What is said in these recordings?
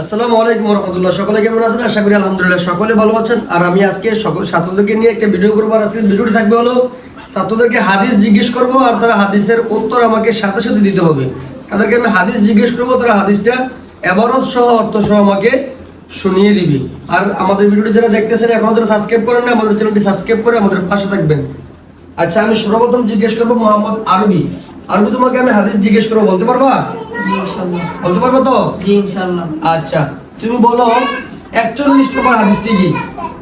আসসালামু আলাইকুম রহমতুল্লাহ। সকলে কেমন আছেন? আশা করি আলহামদুলিল্লাহ সকলে ভালো আছেন। আর আমি আজকে সকল ছাত্রদেরকে নিয়ে একটা ভিডিও করব আর আজকে ভিডিওটি থাকবে হলো, ছাত্রদেরকে হাদিস জিজ্ঞেস করব আর তারা হাদিসের উত্তর আমাকে সাথে সাথে দিতে হবে। তাদেরকে আমি হাদিস জিজ্ঞেস করব, তারা হাদিসটা এবারত সহ অর্থ সহ আমাকে শুনিয়ে দিবি। আর আমাদের ভিডিওটি যারা দেখতেছেন, এখনও যারা সাবস্ক্রাইব করেন না আমাদের চ্যানেলটি সাবস্ক্রাইব করে আমাদের পাশে থাকবেন। আচ্ছা আমি সর্বপ্রথম জিজ্ঞেস করব মোহাম্মদ আরবি। আরবি তোমাকে আমি হাদিস জিজ্ঞেস করব, বলতে পারবা? জি ইনশাল্লাহ বলতে পারবো তো জি ইনশাল্লাহ আচ্ছা তুমি বলো একচল্লিশ নম্বর হাদিসটি কি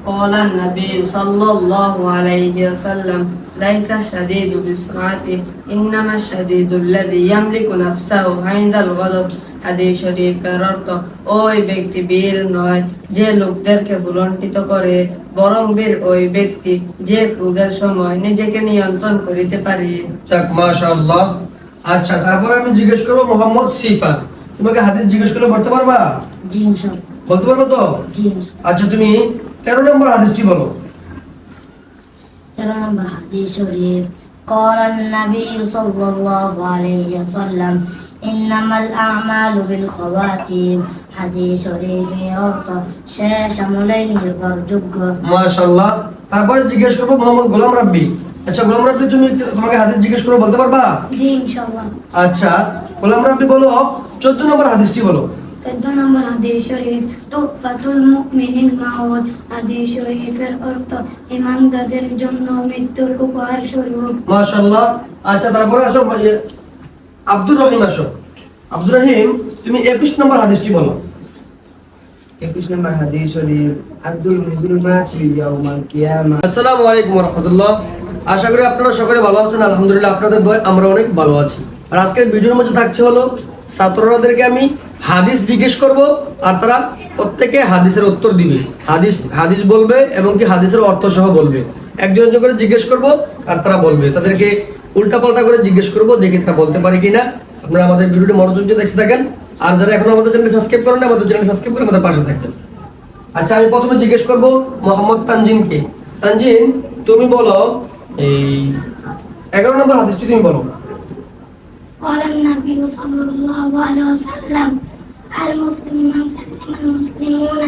قال النبي صلى الله عليه وسلم ليس الشديد بسرعة إنما الشديد الذي يملك نفسه عند الغضب হাদিস শরীফের অর্থ ওই ব্যক্তি বীর নয় যে লোকদেরকে ভুলণ্ঠিত করে বরং বীর ওই ব্যক্তি যে ক্রোধের সময় নিজেকে নিয়ন্ত্রণ করিতে পারে যাক মাশাআল্লাহ আচ্ছা তারপর আমি জিজ্ঞেস করবো মোহাম্মদ সিফাত তোমাকে হাদিস জিজ্ঞেস করলে বলতে পারবা জি ইনশাল্লাহ বলতে পারবো তো জি আচ্ছা তুমি তেরো নম্বর হাদিসটি বলো তেরো নম্বর হাদিস শরীফ قال النبي صلى الله عليه وسلم إنما الأعمال بالخواتيم হাদিস শরীফের অর্থ শেষ আমলেই নির্ভরযোগ্য মাশাআল্লাহ তারপরে জিজ্ঞেস করবো মোহাম্মদ গোলাম রাব্বি আচ্ছা গোলাম রাব্বি তুমি তোমাকে হাদিস জিজ্ঞেস করে বলতে পারবা? জি ইনশাল্লাহ আচ্ছা গোলাম রাব্বি বলো চোদ্দ নম্বর হাদিসটি বলো। চোদ্দ নম্বর হাদিস শরীফ তুফাতুল মুমিনিল মাউত। হাদিস শরীফের অর্থ ইমানদারদের জন্য মৃত্যুর উপহার স্বরূপ। মাশাআল্লাহ। আচ্ছা তারপরে আসো আব্দুর রহিম আসো। আব্দুর রহিম তুমি একুশ নম্বর হাদিসটি বলো। একুশ নম্বর হাদিস শরীফ আজুল মুজলুমাত ইয়াউমাল কিয়ামা। আসসালামু আলাইকুম রহমতুল্লাহ। আশা করি আপনারা সকলে ভালো আছেন, আলহামদুলিল্লাহ আপনাদের দয় আমরা অনেক ভালো আছি। আর আজকের ভিডিওর মধ্যে থাকছে হলো, ছাত্ররাদেরকে আমি হাদিস জিজ্ঞেস করব, আর তারা প্রত্যেকে হাদিসের উত্তর দিবে। হাদিস হাদিস বলবে এবং কি হাদিসের অর্থ সহ বলবে। একজন একজন করে জিজ্ঞেস করব, আর তারা বলবে। তাদেরকে উল্টাপাল্টা করে জিজ্ঞেস করব, দেখি তারা বলতে পারে কিনা। আপনারা আমাদের ভিডিওটি মনোযোগ দিয়ে দেখতে থাকেন। আর যারা এখন আমাদের চ্যানেল সাবস্ক্রাইব করেন না আমাদের চ্যানেল সাবস্ক্রাইব করে আমাদের পাশে থাকবেন। আচ্ছা আমি প্রথমে জিজ্ঞেস করব মোহাম্মদ তানজিনকে। তানজিন, তুমি বলো এই এগারো নম্বর হাদিসটি তুমি বলো قال النبي صلى الله عليه وسلم المسلم من سلم المسلمون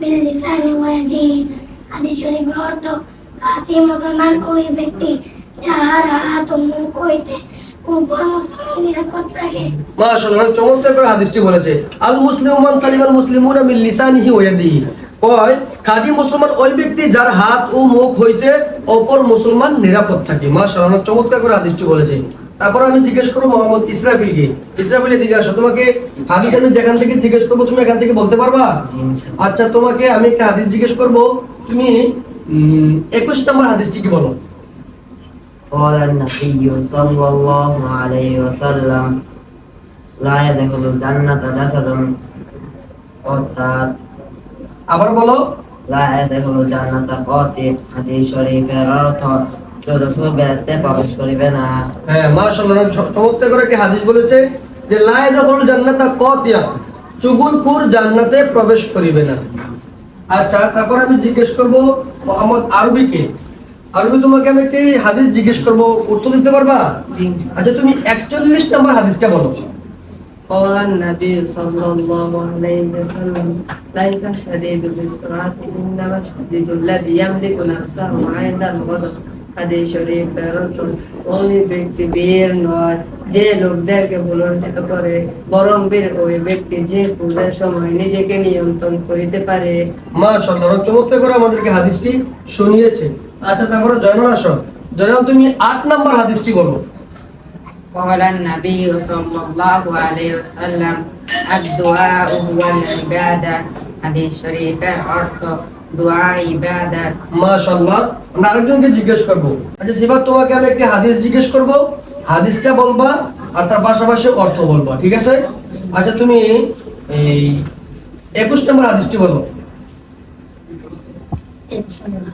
باللسان ويده হাদিস শরীফের অর্থ কাতি মুসলমান ওই ব্যক্তি যাহার হাত ও মুখ হইতে উভয় মুসলমান নিরাপদ রাখে মাশাআল্লাহ অনেক চমৎকার করে হাদিসটি বলেছে আল মুসলিমু মান সালিমাল মুসলিমুনা মিন লিসানিহি ওয়া ইয়াদিহি কয় খাঁটি মুসলমান ওই ব্যক্তি যার হাত ও মুখ হইতে অপর মুসলমান নিরাপদ থাকে মাশাআল্লাহ অনেক চমৎকার করে হাদিসটি বলেছে তারপর আমি জিজ্ঞেস করবো মোহাম্মদ ইসরাফিলকে ইসরাফিলের দিকে আসো তোমাকে হাদিস আমি যেখান থেকে জিজ্ঞেস করবো তুমি এখান থেকে বলতে পারবা আচ্ছা তোমাকে আমি একটা হাদিস জিজ্ঞেস করবো তুমি একুশ নম্বর হাদিসটি কি বলো قال النبي صلى الله عليه وسلم لا يدخل الجنة جسد قتال আবার বলো। লা জান্নাতা পথে হাদিস শরীফের অর্থ চতুর্থ ব্যস্তে প্রবেশ করিবে না। হ্যাঁ মাশাআল্লাহ চমৎকার করে একটি হাদিস বলেছে যে লা কতিয়া জান্নাতে প্রবেশ করিবে না। আচ্ছা তারপর আমি জিজ্ঞেস করব মোহাম্মদ আরবিকে। আরবি তোমাকে আমি একটি হাদিস জিজ্ঞেস করব উত্তর দিতে পারবা? আচ্ছা তুমি একচল্লিশ নম্বর হাদিসটা বলো। قال النبي صلى الله عليه وسلم ليس الشديد بالسرعة إنما الشديد الذي يملك نفسه عند الغضب হাদিস শরীফের অর্থ ওই ব্যক্তি বীর নয় যে লোকদেরকে ভুলণ্ঠিত করে বরং বীর ওই ব্যক্তি যে ক্রোধের সময় নিজেকে নিয়ন্ত্রণ করিতে পারে মাশাআল্লাহ অনেক চমৎকার করে আমাদেরকে হাদিসটি শুনিয়েছে আচ্ছা তারপরে জয়নাল আসো জয়নাল তুমি 8 নম্বর হাদিসটি বলো قال النبي صلى الله عليه وسلم الدعاء هو العبادة حديث شريف অর্থ দোয়া ইবাদত মাশাআল্লাহ আমরা আরেকজনকে জিজ্ঞেস করব আচ্ছা সিফাত তোমাকে আমি একটি হাদিস জিজ্ঞেস করব হাদিসটা বলবা আর তার পাশাপাশি অর্থ বলবা ঠিক আছে আচ্ছা তুমি এই একুশ নম্বর হাদিসটি বলো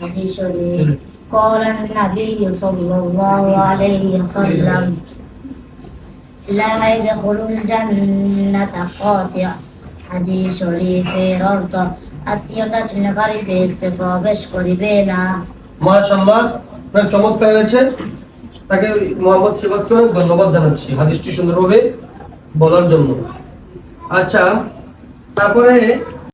হাদিস শরীফ قال النبي صلى الله عليه وسلم لا يدخل الجنة قاطع হাদিস শরীফের অর্থ আত্মীয়তা ছিনকারীতে প্রবেশ করিবে না মাশাআল্লাহ অনেক চমৎকার হয়েছে তাকে মোহাম্মদ সিফাতকে অনেক ধন্যবাদ জানাচ্ছি হাদিসটি সুন্দরভাবে বলার জন্য আচ্ছা তারপরে